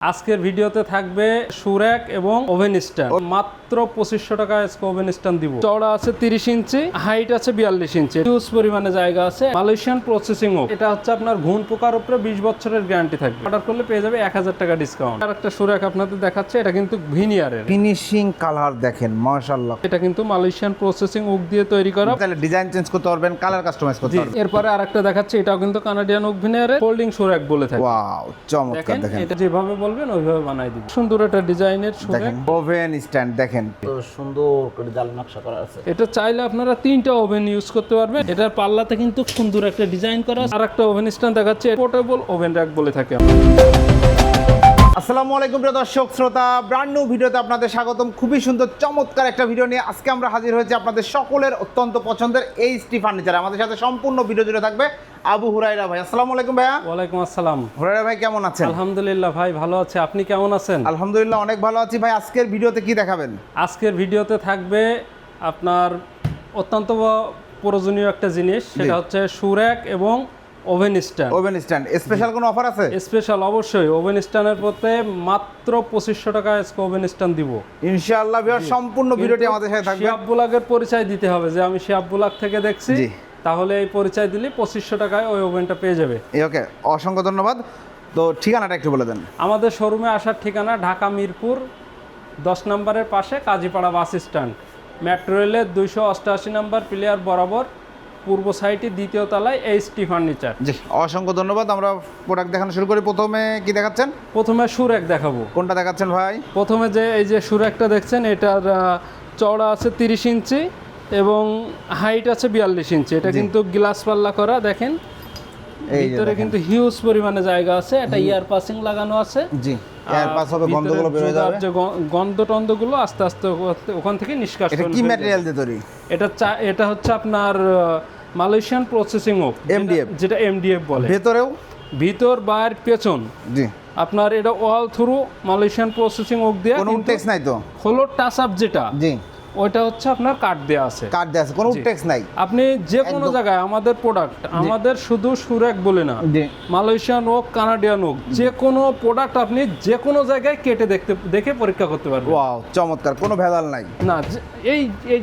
আজকের ভিডিওতে থাকবে সুরেক এবং ওভেন স্টার মাত্র পঁচিশশো টাকা ওভেন স্ট্যান্ড দিব। চওড়া আছে তিরিশ ইঞ্চি হাইট আছে বিয়াল্লিশ ইঞ্চি। হিউজ পরিমাণে জায়গা আছে। মালয়েশিয়ান প্রসেসিং ও এটা হচ্ছে আপনার ঘুণ পোকার উপরে বিশ বছরের গ্যারান্টি থাকবে। অর্ডার করলে পেয়ে যাবে এক হাজার টাকা ডিসকাউন্ট আর একটা সুরেক আপনাদের দেখাচ্ছে এটা কিন্তু ভিনিয়ারের ফিনিশিং কালার দেখেন মাশাআল্লাহ। এটা কিন্তু মালয়েশিয়ান প্রসেসিং উক দিয়ে তৈরি করা। তাহলে ডিজাইন চেঞ্জ করতে পারবেন কালার কাস্টমাইজ করতে পারবেন। এরপরে আরেকটা দেখাচ্ছে এটাও কিন্তু কানাডিয়ান ওক ভিনিয়ারের ফোল্ডিং সুরেক বলে থাকে। ওয়াও চমৎকার দেখেন দেখেন। এটা যেভাবে বলবেন ওইভাবে বানাই দিবে। সুন্দর একটা ডিজাইনের সুরেক। ওভেন স্ট্যান্ড দেখেন। তো সুন্দর করে জাল নকশা করা আছে। এটা চাইলে আপনারা তিনটা ওভেন ইউজ করতে পারবেন। এটার পাল্লাতে কিন্তু সুন্দর একটা ডিজাইন করা আর একটা ওভেন স্ট্যান্ড দেখাচ্ছে পোর্টেবল ওভেন র্যাক বলে থাকে। আসসালামু আলাইকুম প্রিয় দর্শক শ্রোতা ব্র্যান্ড নিউ ভিডিওতে আপনাদের স্বাগতম। খুবই সুন্দর চমৎকার একটা ভিডিও নিয়ে আজকে আমরা হাজির হয়েছি আপনাদের সকলের অত্যন্ত পছন্দের এই স্টি ফার্নিচার আমাদের সাথে সম্পূর্ণ ভিডিও জুড়ে থাকবে আবু হুরাইরা ভাই। আসসালামু আলাইকুম ভাইয়া। ওয়ালাইকুম আসসালাম। হুরাইরা ভাই কেমন আছেন? আলহামদুলিল্লাহ ভাই ভালো আছে। আপনি কেমন আছেন? আলহামদুলিল্লাহ অনেক ভালো আছি ভাই। আজকের ভিডিওতে কি দেখাবেন? আজকের ভিডিওতে থাকবে আপনার অত্যন্ত প্রয়োজনীয় একটা জিনিস সেটা হচ্ছে সুরেক এবং oven stand. Oven stand. Special কোনো অফার আছে? স্পেশাল অবশ্যই। ওভেন স্ট্যান্ডের প্রতি মাত্র পঁচিশশো টাকা আজকে ওভেন স্ট্যান্ড দিব। ইনশাআল্লাহ ভিউয়ার সম্পূর্ণ ভিডিওটি আমাদের সাথে থাকবে। শিয়াব বুলাগের পরিচয় দিতে হবে যে আমি শিয়াব বুলাগ থেকে দেখছি। তাহলে এই পরিচয় দিলে পঁচিশশো টাকায় ওই ওভেনটা পেয়ে যাবে। ওকে অসংখ্য ধন্যবাদ। তো ঠিকানাটা একটু বলে দেন। আমাদের শোরুমে আসার ঠিকানা ঢাকা মিরপুর দশ নম্বরের পাশে কাজীপাড়া বাস স্ট্যান্ড। মেট্রো রেলের দুইশো অষ্টআশি নম্বর প্লেয়ার বরাবর পূর্ব সাইটে দ্বিতীয় তলায় এইচটি ফার্নিচার। জি অসংখ্য ধন্যবাদ। আমরা প্রোডাক্ট দেখানো শুরু করি। প্রথমে কি দেখাচ্ছেন? প্রথমে সুরেক দেখাবো। কোনটা দেখাচ্ছেন ভাই? প্রথমে যে এই যে সুরেকটা দেখছেন এটার চওড়া আছে তিরিশ ইঞ্চি এবং হাইট আছে বিয়াল্লিশ ইঞ্চি। এটা কিন্তু গ্লাস পাল্লা করা দেখেন। ভিতরে কিন্তু হিউজ পরিমাণে জায়গা আছে একটা ইয়ার পাসিং লাগানো আছে। জি এর পাশ হবে গন্ধগুলো বের হয়ে যাবে। যে গন্ধ টন্ধগুলো আস্তে আস্তে ওখান- থেকে নিষ্কাশন এটা কি ম্যাটেরিয়াল দিয়ে তৈরি? এটা হচ্ছে আপনার মালয়েশিয়ান প্রসেসিং ওক MDF যেটা এমডিএফ বলে। ভেতরেও? ভিতর বাইর পেছন। জি। আপনার এটা all through Malaysian processing oak দেওয়া কোনো ট্যাক্স নাই তো? হলো টাচ আপ যেটা জি। ওইটা হচ্ছে আপনার কাঠ দেওয়া আছে। কার্ড দেওয়া আছে কোনো ট্যাক্স নাই। আপনি যে কোনো জায়গায় আমাদের প্রোডাক্ট আমাদের শুধু সুরেক বলে না জি। মালয়েশিয়ান হোক কানাডিয়ান হোক যে কোনো প্রোডাক্ট আপনি যে কোনো জায়গায় কেটে দেখতে দেখে পরীক্ষা করতে পারবেন। ওয়াও চমৎকার কোনো ভেজাল নাই। না এই এই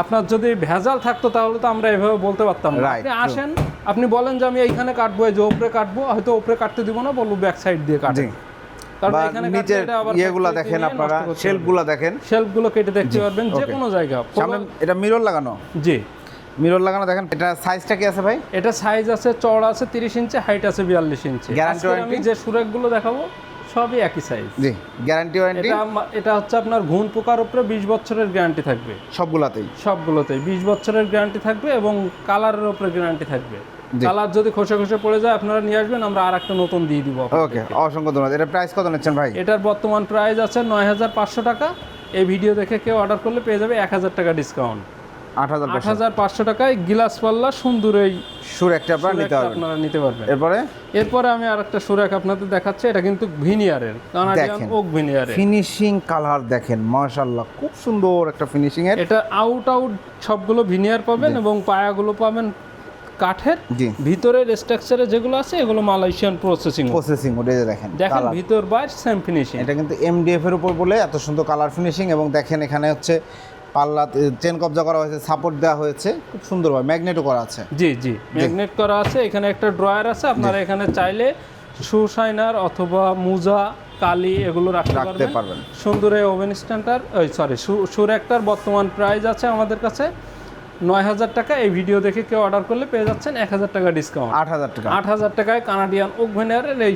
আপনার যদি ভেজাল থাকতো তাহলে তো আমরা এভাবে বলতে পারতাম না। আপনি আসেন আপনি বলেন যে আমি এইখানে কাটবো এই যে ওপরে কাটবো হয়তো ওপরে কাটতে দিব না বলব ব্যাক সাইড দিয়ে জি। কাটেন কারণ বা এখানে নিচের ইয়েগুলা দেখেন আপনারা শেলফগুলো দেখেন। শেলফগুলো কেটে দেখতে পারবেন যে. কোনো জায়গা। সামনে এটা মিরর লাগানো? জি। মিরর লাগানো দেখেন এটা সাইজটা কি আছে ভাই? এটা সাইজ আছে চওড়া আছে তিরিশ ইঞ্চি হাইট আছে বিয়াল্লিশ ইঞ্চি। আমি যে সুরেকগুলো দেখাবো সবই একই সাইজ জি গ্যারান্টি ওয়ারেন্টি এটা এটা হচ্ছে আপনার ঘুণ পোকার উপরে বিশ বছরের গ্যারান্টি থাকবে। সবগুলাতেই। সবগুলোতেই। বিশ বছরের গ্যারান্টি থাকবে এবং কালারের উপরে গ্যারান্টি থাকবে। কালার যদি খসে খসে পড়ে যায় আপনারা নিয়ে আসবেন আমরা আর একটা নতুন দিয়ে দিব। ওকে অসংখ্য ধন্যবাদ। এটা প্রাইস কত নিচ্ছেন ভাই? এটার বর্তমান প্রাইস আছে নয় হাজার পাঁচশো টাকা। এই ভিডিও দেখে কেউ অর্ডার করলে পেয়ে যাবে এক হাজার টাকা ডিসকাউন্ট আট হাজার পাঁচশো। টাকায় গিলাস পাল্লা সুন্দর এই সুর একটা আপনারা নিতে পারবেন। আপনারা নিতে পারবেন। এরপরে? এরপরে আমি আর একটা সুরেক আপনাদের দেখাচ্ছি এটা কিন্তু ভিনিয়ারের। কানাডিয়ান। ওক ভিনিয়ারের। ফিনিশিং কালার দেখেন মাশাআল্লাহ খুব সুন্দর একটা ফিনিশিং এর। এটা আউট আউট সবগুলো ভিনিয়ার পাবেন এবং পায়াগুলো পাবেন কাঠের। ভিতরের স্ট্রাকচারে যেগুলো আছে এগুলো মালয়েশিয়ান প্রসেসিং প্রসেসিং ওটা দেখেন দেখেন ভিতর বাইর সেম ফিনিশিং এটা কিন্তু এমডিএফ এর উপর বলে এত সুন্দর কালার ফিনিশিং এবং দেখেন এখানে হচ্ছে পাল্লা চেন কবজা করা হয়েছে সাপোর্ট দেওয়া হয়েছে। খুব সুন্দরভাবে ম্যাগনেটও করা আছে। জি জি ম্যাগনেট করা আছে। এখানে একটা ড্রয়ার আছে আপনারা এখানে চাইলে শু শাইনার অথবা মুজা কালি এগুলো রাখতে পারবেন। সুন্দর এই ওভেন স্ট্যান্ডার ওই সরি সুর একটার বর্তমান প্রাইস আছে আমাদের কাছে নয় হাজার টাকা। এই ভিডিও দেখে কেউ অর্ডার করলে পেয়ে যাচ্ছেন এক হাজার টাকা ডিসকাউন্ট আট হাজার টাকা। আট হাজার টাকায় কানাডিয়ান ওভেনের এই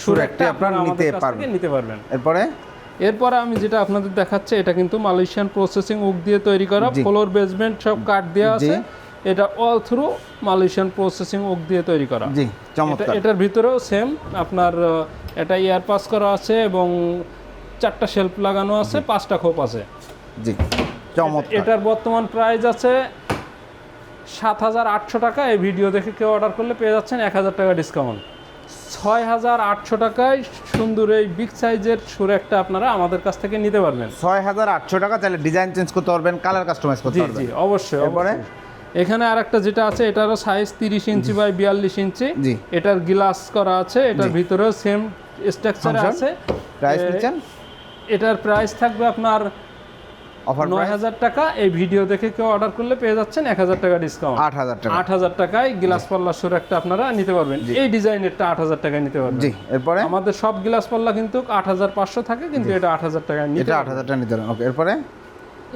সুর একটা আপনারা নিতে। পারবেন। নিতে পারবেন। এরপরে? এরপরে আমি যেটা আপনাদের দেখাচ্ছি এটা কিন্তু মালয়েশিয়ান প্রসেসিং উক দিয়ে তৈরি করা। ফ্লোর বেসমেন্ট সব কাঠ দেওয়া আছে। এটা all through Malaysian processing oak দিয়ে তৈরি করা। জি চমৎকার। এটার ভিতরেও সেম আপনার এটা ইয়ার পাস করা আছে এবং চারটা শেলফ লাগানো আছে পাঁচটা খোপ আছে। জি চমৎকার। এটার বর্তমান প্রাইস আছে সাত হাজার আটশো টাকা। এই ভিডিও দেখে কেউ অর্ডার করলে পেয়ে যাচ্ছেন এক হাজার টাকা ডিসকাউন্ট ছয় হাজার আটশো টাকায় সুন্দর এই বিগ সাইজের সুর একটা আপনারা আমাদের কাছ থেকে নিতে পারবেন। ছয় হাজার আটশো টাকা চাইলে ডিজাইন চেঞ্জ করতে পারবেন কালার কাস্টমাইজ করতে পারবেন। জি অবশ্যই এরপরে? এখানে আরেকটা যেটা আছে এটারও সাইজ তিরিশ ইঞ্চি বাই বিয়াল্লিশ ইঞ্চি। এটার গ্লাস করা আছে এটার ভিতরেও সেম স্ট্রাকচার আছে। প্রাইস এটার প্রাইস থাকবে আপনার অফার নয় প্রাইস হাজার টাকা এই ভিডিও দেখে কেউ অর্ডার করলে পেয়ে যাচ্ছেন এক হাজার টাকা ডিসকাউন্ট আট হাজার টাকা। আট হাজার টাকায় গ্লাস পাল্লা সুর একটা আপনারা নিতে পারবেন। এই ডিজাইনেরটা আট হাজার টাকায় নিতে পারবেন। জি এরপরে? আমাদের সব গ্লাস পাল্লা কিন্তু আট হাজার পাঁচশো থাকে কিন্তু এটা আট হাজার টাকায় নিতে এটা আট পারবেন। হাজার টাকা নিতে পারেন ওকে এরপরে?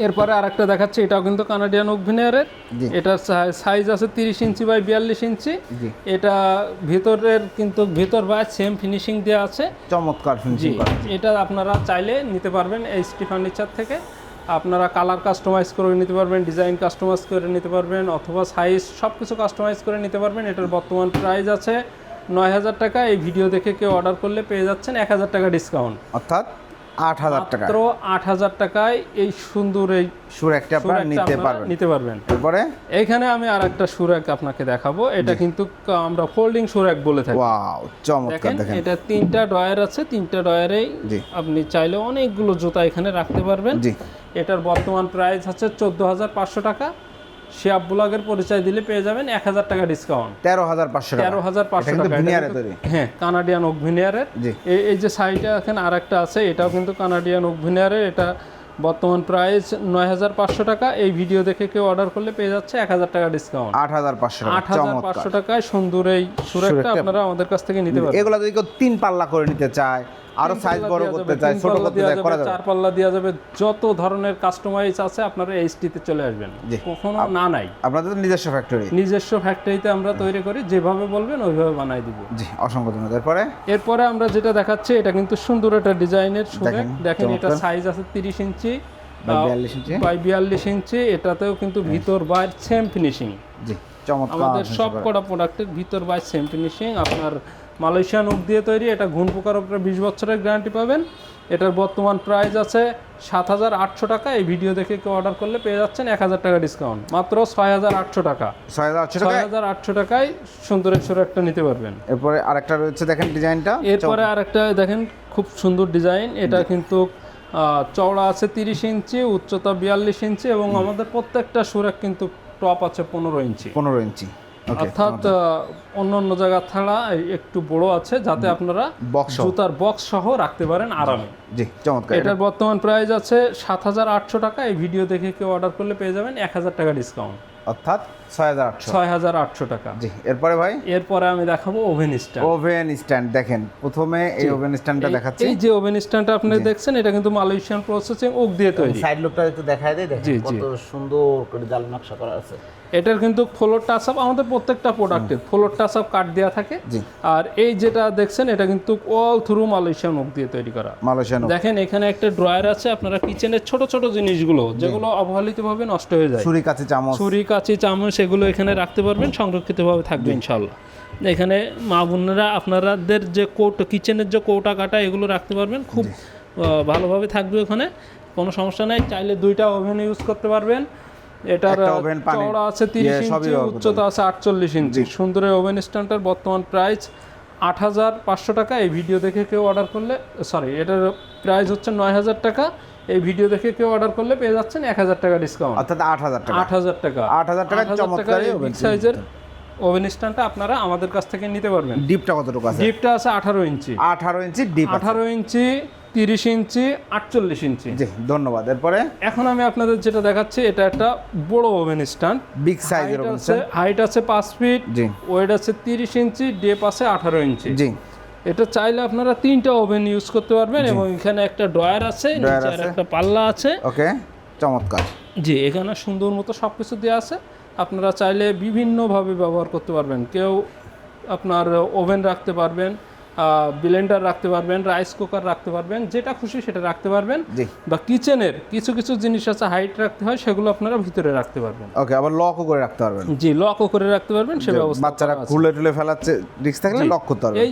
এরপরে আরেকটা দেখাচ্ছি এটাও কিন্তু কানাডিয়ান ওভেনিয়ারের জি। এটার সাইজ আছে তিরিশ ইঞ্চি বাই বিয়াল্লিশ ইঞ্চি। এটা ভিতরের কিন্তু ভিতর বা সেম ফিনিশিং দেওয়া আছে। চমৎকার এটা আপনারা চাইলে নিতে পারবেন এইচটি ফার্নিচার থেকে। আপনারা কালার কাস্টমাইজ করে নিতে পারবেন, ডিজাইন কাস্টমাইজ করে নিতে পারবেন, অথবা সাইজ সব কিছু কাস্টমাইজ করে নিতে পারবেন। এটার বর্তমান প্রাইস আছে নয় হাজার টাকা। এই ভিডিও দেখে কেউ অর্ডার করলে পেয়ে যাচ্ছেন এক হাজার টাকা ডিসকাউন্ট অর্থাৎ আট হাজার টাকা মাত্র আট হাজার টাকায় এই সুন্দর এই সুর একটা আপনারা নিতে পারবেন। নিতে পারবেন। এরপরে? এখানে আমি আর একটা সুরাক আপনাকে দেখাবো। এটা কিন্তু আমরা ফোল্ডিং সুরাক বলে থাকি। ওয়াও চমৎকার দেখেন এটা তিনটা ডয়ার আছে। তিনটা ডয়ারেই জি। আপনি চাইলে অনেকগুলো জুতা এখানে রাখতে পারবেন। জি। এটার বর্তমান প্রাইস হচ্ছে চোদ্দ হাজার পাঁচশো টাকা। শিয়াব ব্লগের পরিচয় দিলে পেয়ে যাবেন এক হাজার টাকা ডিসকাউন্ট তেরো হাজার পাঁচশো তেরো হাজার পাঁচশো হ্যাঁ কানাডিয়ান অগভিনিয়ারের এই এই যে সাইডে আর একটা আছে এটাও কিন্তু কানাডিয়ান অগভিনিয়ারের এটা বর্তমান প্রাইস নয় হাজার পাঁচশো টাকা। এই ভিডিও দেখে কেউ অর্ডার করলে পেয়ে যাচ্ছে এক হাজার টাকা ডিসকাউন্ট আট হাজার পাঁচশো আট হাজার পাঁচশো টাকায় সুন্দর এই সুরেকটা আপনারা আমাদের কাছ থেকে নিতে পারবেন। এগুলো যদি কেউ তিন পাল্লা করে নিতে চায় আরও সাইজ বড় করতে চায় ছোট করতে চায় করা যাবে চার পাল্লা দেওয়া যাবে যত ধরনের কাস্টমাইজ আছে আপনারা এইচটিতে চলে আসবেন। কখনো না নাই। আপনাদের নিজস্ব ফ্যাক্টরি নিজস্ব ফ্যাক্টরিতে আমরা তৈরি করি যেভাবে বলবেন ওইভাবে বানাই দিব। জি অসংখ্য ধন্যবাদ। এরপরে? এরপরে আমরা যেটা দেখাচ্ছি এটা কিন্তু সুন্দর একটা ডিজাইনের সুরে দেখেন, এটা সাইজ আছে তিরিশ ইঞ্চি বাই 42 ইঞ্চি। বাই বিয়াল্লিশ ইঞ্চি? এটাতেও কিন্তু ভিতর বাইর সেম ফিনিশিং আমাদের সব কটা প্রোডাক্টের ভিতর বাই সেম ফিনিশিং আপনার মালয়েশিয়ান উক দিয়ে তৈরি এটা ঘুণ পোকার উপরে বিশ বছরের গ্যারান্টি পাবেন। এটার বর্তমান প্রাইস আছে সাত হাজার আটশো টাকা। এই ভিডিও দেখে কেউ অর্ডার করলে পেয়ে যাচ্ছেন এক হাজার টাকা ডিসকাউন্ট মাত্র ছয় হাজার আটশো টাকা। ছয় হাজার আটশো টাকায়? সুন্দর একশো একটা নিতে পারবেন। এরপরে আরেকটা রয়েছে দেখেন ডিজাইনটা। এরপরে আরেকটা দেখেন খুব সুন্দর ডিজাইন। এটা কিন্তু চওড়া আছে তিরিশ ইঞ্চি উচ্চতা বিয়াল্লিশ ইঞ্চি এবং আমাদের প্রত্যেকটা সুরেক কিন্তু টপ আছে পনেরো ইঞ্চি। পনেরো ইঞ্চি। অর্থাৎ অন্য অন্য জায়গা ছাড়া একটু বড় আছে যাতে আপনারা। জুতার বক্স সহ রাখতে পারেন আরামে। জি চমৎকার। এটার বর্তমান প্রাইস আছে সাত হাজার আটশো টাকা। এই ভিডিও দেখে কেউ অর্ডার করলে পেয়ে যাবেন এক হাজার টাকা ডিসকাউন্ট অর্থাৎ ছয় হাজার আটশো। ছয় হাজার আটশো টাকা। জি এরপরে ভাই? এরপরে আমি দেখাবো ওভেন স্ট্যান্ড। ওভেন স্ট্যান্ড দেখেন প্রথমে এই ওভেন স্ট্যান্ডটা দেখাচ্ছি। এই যে ওভেন স্ট্যান্ডটা আপনি দেখছেন এটা কিন্তু মালয়েশিয়ান প্রসেসিং ওক দিয়ে তৈরি। সাইড লুকটা একটু দেখায় দেয় দেখেন। কত সুন্দর করে জাল নকশা করা আছে। এটার কিন্তু ফ্লোর টাচ আপ আমাদের প্রত্যেকটা প্রোডাক্টের ফ্লোর টাচ আপ কাট দেওয়া থাকে। আর এই যেটা দেখছেন এটা কিন্তু অল থ্রু মালয়েশিয়ান ওক দিয়ে তৈরি করা। মালয়েশিয়ান দেখেন এখানে একটা ড্রয়ার আছে আপনারা কিচেনের ছোট ছোট জিনিসগুলো যেগুলো অবহেলিতভাবে নষ্ট হয়ে যায়। ছুরি কাছে চামচ। ছুরি কাঁচি চামচ এগুলো এখানে রাখতে পারবেন সংরক্ষিতভাবে থাকবে ইনশাল্লাহ এখানে মা বোনেরা আপনাদের যে কৌটো কিচেনের যে কৌটা কাটা এগুলো রাখতে পারবেন। খুব ভালোভাবে থাকবে ওখানে কোনো সমস্যা নাই। চাইলে দুইটা ওভেন ইউজ করতে পারবেন। এটার চওড়া আছে তিরিশ ইয়ে, সবই ইঞ্চি উচ্চতা আছে আটচল্লিশ ইঞ্চি। সুন্দর ওভেন স্ট্যান্ডটার বর্তমান প্রাইস আট হাজার পাঁচশো টাকা। এই ভিডিও দেখে কেউ অর্ডার করলে সরি এটার প্রাইস হচ্ছে নয় হাজার টাকা। এই ভিডিও দেখে কেউ অর্ডার করলে পেয়ে যাচ্ছেন এক হাজার টাকা ডিসকাউন্ট অর্থাৎ আট হাজার টাকা। আট হাজার টাকা। আট হাজার টাকায় চমৎকার এই oven সাইজের ওভেন স্ট্যান্ডটা আপনারা আমাদের কাছ থেকে নিতে পারবেন। ডিপটা কতটুকু আছে? ডিপটা আছে আঠারো ইঞ্চি। আঠারো ইঞ্চি ডিপ আঠারো ইঞ্চি তিরিশ ইঞ্চি আটচল্লিশ ইঞ্চি। জি ধন্যবাদ। এরপরে? এখন আমি আপনাদের যেটা দেখাচ্ছি এটা একটা বড় ওভেন স্ট্যান্ড। বিগ সাইজের ওভেন হাইট আছে পাঁচ ফিট জি। ওয়েট আছে তিরিশ ইঞ্চি ডেপ আছে আঠারো ইঞ্চি। জি। এটা চাইলে আপনারা তিনটা ওভেন ইউজ করতে পারবেন এবং এখানে একটা ড্রয়ার আছে নিচে। একটা পাল্লা আছে। ওকে চমৎকার। জি এখানে সুন্দর মতো সব কিছু দেওয়া আছে। আপনারা চাইলে বিভিন্নভাবে ব্যবহার করতে পারবেন। কেউ আপনার ওভেন রাখতে পারবেন ব্লেন্ডার রাখতে পারবেন রাইস কুকার রাখতে পারবেন যেটা খুশি সেটা রাখতে পারবেন। বা কিচেনের কিছু কিছু জিনিস আছে হাইট রাখতে হয় সেগুলো আপনারা ভিতরে রাখতে পারবেন। ওকে আবার লকও করে রাখতে পারবেন। জি লকও করে রাখতে পারবেন সে ব্যবস্থা বাচ্চারা খুলে টুলে ফেলাচ্ছে রিস্ক থাকলে লক করতে পারবে এই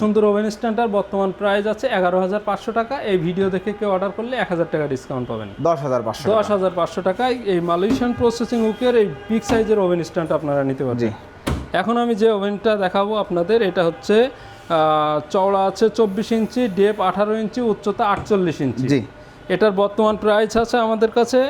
সুন্দর ওভেন স্ট্যান্ডার বর্তমান প্রাইস আছে এগারো হাজার পাঁচশো টাকা। এই ভিডিও দেখে কেউ অর্ডার করলে এক হাজার টাকা ডিসকাউন্ট পাবেন। দশ হাজার পাঁচশো দশ হাজার পাঁচশো টাকায় এই মালয়েশিয়ান প্রসেসিং উকের এই বিগ সাইজের ওভেন স্ট্যান্ড আপনারা নিতে জি। পারবেন এখন আমি যে ওভেনটা দেখাবো আপনাদের এটা হচ্ছে চওড়া আছে চব্বিশ ইঞ্চি ডেপ আঠারো ইঞ্চি উচ্চতা আটচল্লিশ ইঞ্চি। জি। এটার বর্তমান প্রাইস আছে আমাদের কাছে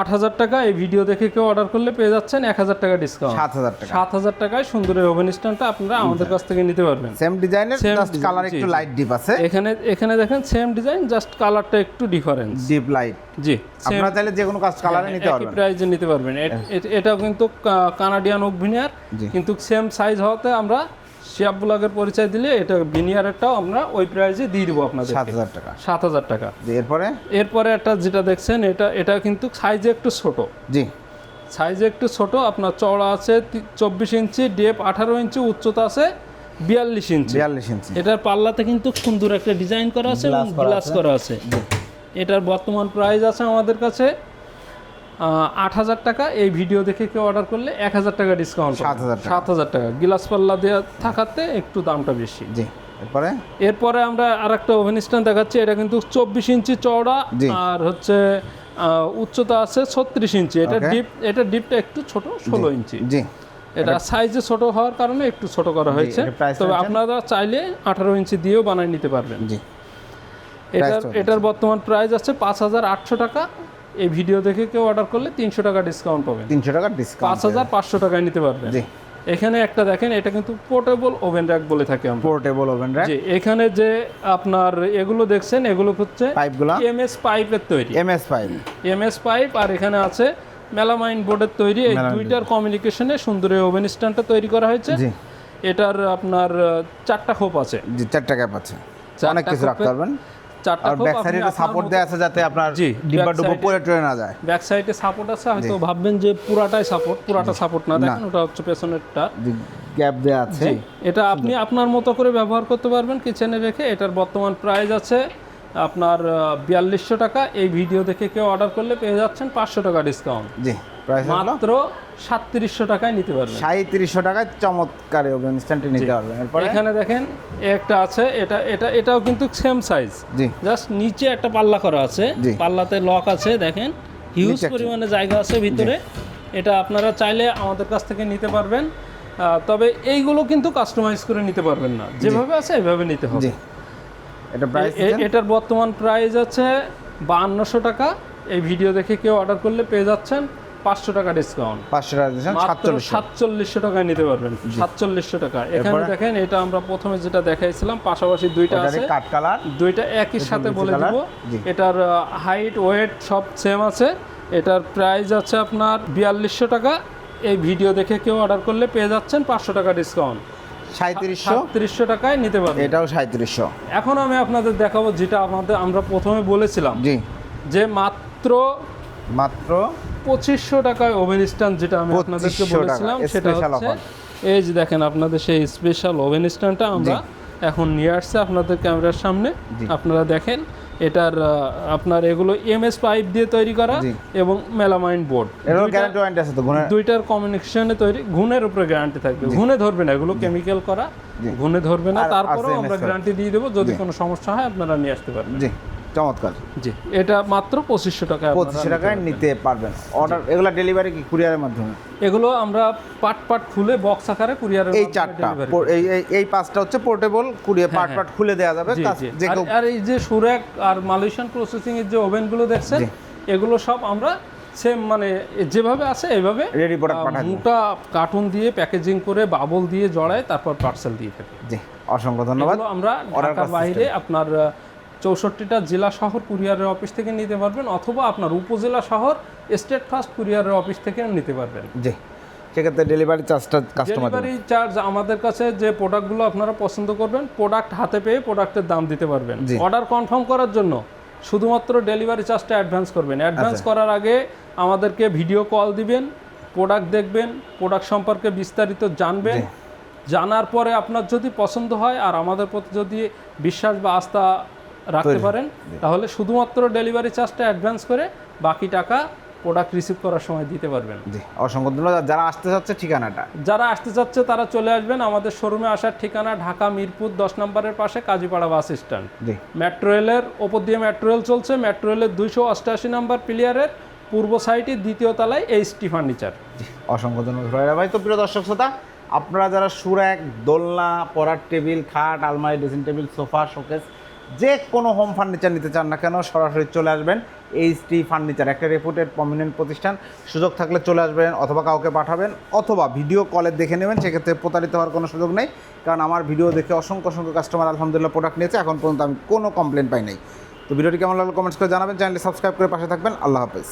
আট হাজার টাকা। এই ভিডিও দেখে কেউ অর্ডার করলে পেয়ে যাচ্ছেন এক হাজার টাকা ডিসকাউন্ট সাত হাজার টাকা। সাত হাজার টাকায় সুন্দর এই ওভেন স্ট্যান্ডটা আপনারা আমাদের কাছ থেকে নিতে পারবেন। সেম ডিজাইনের জাস্ট কালার একটু লাইট ডিপ আছে। এখানে এখানে দেখেন সেম ডিজাইন জাস্ট কালারটা একটু ডিফারেন্স ডিপ লাইট জি আপনারা চাইলে যে কোনো কাস্ট কালারে নিতে পারবেন। প্রাইজে নিতে পারবেন। এ- এটাও কিন্তু কানাডিয়ান ওক ভিনিয়ার কিন্তু সেম সাইজ হওয়াতে আমরা শিয়াব ব্লগের পরিচয় দিলে এটা ভিনিয়ারেরটাও আমরা ওই প্রাইজে দিয়ে দিব আপনাদের সাত হাজার টাকা। সাত হাজার টাকা। এরপরে? এরপরে একটা যেটা দেখছেন এটা এটা কিন্তু সাইজে একটু ছোট। জি। সাইজে একটু ছোট আপনার চওড়া আছে চব্বিশ ইঞ্চি ডেপ আঠারো ইঞ্চি উচ্চতা আছে বিয়াল্লিশ ইঞ্চি। বিয়াল্লিশ ইঞ্চি। এটার পাল্লাতে কিন্তু সুন্দর একটা ডিজাইন করা আছে এবং গ্লাস আছে। করা আছে। এটার বর্তমান প্রাইস আছে আমাদের কাছে আট হাজার টাকা এই ভিডিও দেখে কেউ অর্ডার করলে এক হাজার টাকা ডিসকাউন্ট 7,000 টাকা। সাত হাজার টাকা। গ্লাস পাল্লা দেওয়া থাকাতে একটু দামটা বেশি। জি এরপরে? এরপরে আমরা আর একটা ওভেন স্ট্যান্ড দেখাচ্ছি এটা কিন্তু চব্বিশ ইঞ্চি চওড়া আর হচ্ছে উচ্চতা আছে ছত্রিশ ইঞ্চি। এটা ডিপ এটা ডিপটা একটু ছোট ষোলো ইঞ্চি। জি। এটা সাইজে ছোট হওয়ার কারণে একটু ছোট করা হয়েছে। তবে আপনারা চাইলে আঠারো ইঞ্চি দিয়েও বানিয়ে নিতে পারবেন। জি। এটার এটার বর্তমান প্রাইস আছে পাঁচ হাজার আটশো টাকা। এই ভিডিও দেখে কেউ অর্ডার করলে তিনশো টাকা ডিসকাউন্ট পাবেন। তিনশো টাকার পাঁচ হাজার পাঁচশো টাকায় নিতে পারবেন। জি। এখানে একটা দেখেন এটা কিন্তু পোর্টেবল ওভেন র্যাক বলে থাকি আমরা। পোর্টেবল ওভেন র্যাক জি এখানে যে আপনার এগুলো দেখছেন এগুলো হচ্ছে পাইপগুলা এমএস পাইপের তৈরি। এমএস পাইপ এমএস পাইপ আর এখানে আছে মেলামাইন বোর্ডের তৈরি। এই দুইটার কমিউনিকেশনে সুন্দর এই ওভেন স্ট্যান্ডটা তৈরি করা হয়েছে। জি। এটার আপনার চারটা খোপ আছে। জি চারটা ক্যাপ আছে। অনেক কিছু রাখতে পারবেন। চারটা আর ব্যাক সাইডে সাপোর্ট দেয়া আছে যাতে আপনার জি, ডিব্বা ডুবো side-এ- টরে না যায়। ব্যাক সাইডে সাপোর্ট আছে হয়তো ভাববেন যে পুরাটাই সাপোর্ট পুরাটা সাপোর্ট না। দেখেন ওটা হচ্ছে পেছনেরটা। গ্যাপ দেওয়া আছে। এটা আপনি আপনার মতো করে ব্যবহার করতে পারবেন কিচেনে রেখে। এটার বর্তমান প্রাইস আছে আপনার বিয়াল্লিশশো টাকা এই ভিডিও দেখে কেউ অর্ডার করলে পেয়ে যাচ্ছেন পাঁচশো টাকা ডিসকাউন্ট জি মাত্র সাতত্রিশশো টাকায় নিতে পারবেন। সাঁত্রিশশো টাকায় চমৎকার ওভেন স্ট্যান্ডটি নিতে পারবেন। এরপরে? এখানে দেখেন একটা আছে এটা এটা এটাও কিন্তু সেম সাইজ জি। জাস্ট নিচে একটা পাল্লা করা আছে। পাল্লাতে লক আছে দেখেন। হিউজ পরিমাণে জায়গা আছে ভিতরে। এটা আপনারা চাইলে আমাদের কাছ থেকে নিতে পারবেন। তবে এইগুলো কিন্তু কাস্টমাইজ করে নিতে পারবেন না। যেভাবে আছে এভাবে নিতে হবে। এটা প্রাইস এটার বর্তমান প্রাইস আছে বাহান্নশো টাকা। এই ভিডিও দেখে কেউ অর্ডার করলে পেয়ে যাচ্ছেন পাঁচশো টাকা ডিসকাউন্ট পাঁচশো টাকা সাতচল্লিশ সাতচল্লিশশো। টাকায় নিতে পারবেন। সাতচল্লিশশো টাকা। এখানে দেখেন এটা আমরা প্রথমে যেটা দেখাইছিলাম পাশাপাশি দুইটা আছে। কাঠ কালার দুইটা একই সাথে বলে? দিব। এটার হাইট ওয়েট সব সেম আছে। এটার প্রাইস আছে আপনার বিয়াল্লিশশো টাকা। এই ভিডিও দেখে কেউ অর্ডার করলে পেয়ে যাচ্ছেন পাঁচশো টাকা ডিসকাউন্ট সাঁত্রিশশো তিরিশশো টাকায় নিতে পারবেন এটাও সাঁত্রিশশো এখন আমি আপনাদের দেখাবো যেটা আমাদের আমরা প্রথমে বলেছিলাম। জি। যে মাত্র মাত্র পঁচিশশো টাকায় ওভেন স্ট্যান্ড যেটা আমি আপনাদেরকে বলেছিলাম সেটা হচ্ছে এই যে দেখেন আপনাদের সেই স্পেশাল ওভেন স্ট্যান্ডটা আমরা এখন নিয়ে আসছে আপনাদের ক্যামেরার সামনে। আপনারা দেখেন এটার আপনার এগুলো এমএস পাইপ দিয়ে তৈরি করা এবং মেলামাইন বোর্ড এরও গ্যারান্টি ওয়ারেন্টি আছে তো দুইটার কমিউনিকেশনে তৈরি ঘুনের উপরে গ্যারান্টি থাকবে। ঘুনে ধরবে না এগুলো কেমিক্যাল করা ঘুনে ঘুণে ধরবে না তারপরেও আমরা গ্যারান্টি দিয়ে দেবো যদি কোনো সমস্যা হয় আপনারা নিয়ে আসতে পারবেন। জি। চমৎকার জি এটা মাত্র পঁচিশশো টাকা পঁচিশশো টাকায় নিতে পারবেন। অর্ডার এগুলা ডেলিভারি কি কুরিয়ারের মাধ্যমে? এগুলো আমরা পাট পাট খুলে বক্স আকারে কুরিয়ারের এই চারটা। এই এই- পাঁচটা হচ্ছে পোর্টেবল কুরিয়ার পার্ট হ্যাঁ। পার্ট খুলে দেওয়া যাবে। আর- এই যে সুরাক আর মালয়েশিয়ান প্রসেসিং এর যে ওভেনগুলো দেখছেন এগুলো সব আমরা সেম মানে যেভাবে আছে এইভাবে রেডি প্রোডাক্ট পাঠাই মোটা কার্টুন দিয়ে প্যাকেজিং করে বাবল দিয়ে জড়ায় তারপর পার্সেল দিয়ে থাকি জি অসংখ্য ধন্যবাদ। আমরা ঢাকার বাইরে আপনার চৌষট্টিটা জেলা শহর কুরিয়ারের অফিস থেকে নিতে পারবেন অথবা আপনার উপজেলা শহর স্টেট ফার্স্ট কুরিয়ারের অফিস থেকে নিতে পারবেন। জি সেক্ষেত্রে ডেলিভারি চার্জটা কাস্টমার ডেলিভারি চার্জ আমাদের কাছে যে প্রোডাক্টগুলো আপনারা পছন্দ করবেন প্রোডাক্ট হাতে পেয়ে প্রোডাক্টের দাম দিতে পারবেন। অর্ডার কনফার্ম করার জন্য শুধুমাত্র ডেলিভারি চার্জটা অ্যাডভান্স করবেন। অ্যাডভান্স আচ্ছা। করার আগে আমাদেরকে ভিডিও কল দিবেন প্রোডাক্ট দেখবেন প্রোডাক্ট সম্পর্কে বিস্তারিত জানবেন। জানার পরে আপনার যদি পছন্দ হয় আর আমাদের প্রতি যদি বিশ্বাস বা আস্থা রাখতে পারেন। তাহলে শুধুমাত্র ডেলিভারি চার্জটা অ্যাডভান্স করে বাকি টাকা প্রোডাক্ট রিসিভ করার সময় দিতে পারবেন। জি অসংখ্য ধন্যবাদ। যারা আসতে চাচ্ছে ঠিকানাটা? যারা আসতে চাচ্ছে তারা চলে আসবেন আমাদের শোরুমে আসার ঠিকানা ঢাকা মিরপুর দশ নম্বরের পাশে কাজীপাড়া বাস স্ট্যান্ড জি। মেট্রো রেলের ওপর দিয়ে মেট্রো রেল চলছে। মেট্রো রেলের দুইশো অষ্টআশি নম্বর প্লেয়ারের পূর্ব সাইডে দ্বিতীয় তলায় এইচটি ফার্নিচার জি অসংখ্য ধন্যবাদ ভাই তো প্রিয় দর্শক শ্রোতা আপনারা যারা সুরাক দোলনা পড়ার টেবিল খাট আলমারি ড্রেসিং টেবিল সোফা শোকেস যে কোনো হোম ফার্নিচার নিতে চান না কেন, সরাসরি চলে আসবেন এইচ টি ফার্নিচার একটা রেপুটেড প্রমিনেন্ট প্রতিষ্ঠান। সুযোগ থাকলে চলে আসবেন অথবা কাউকে পাঠাবেন অথবা ভিডিও কলে দেখে নেবেন, সেক্ষেত্রে প্রতারিত হওয়ার কোনো সুযোগ নেই। কারণ আমার ভিডিও দেখে অসংখ্য অসংখ্য কাস্টমার আলহামদুলিল্লাহ প্রোডাক্ট নিয়েছে, এখন পর্যন্ত আমি কোনো কমপ্লেন পাই নাই তো ভিডিওটি কেমন লাগল কমেন্টস করে জানাবেন চ্যানেলটি সাবস্ক্রাইব করে পাশে থাকবেন। আল্লাহ হাফেজ।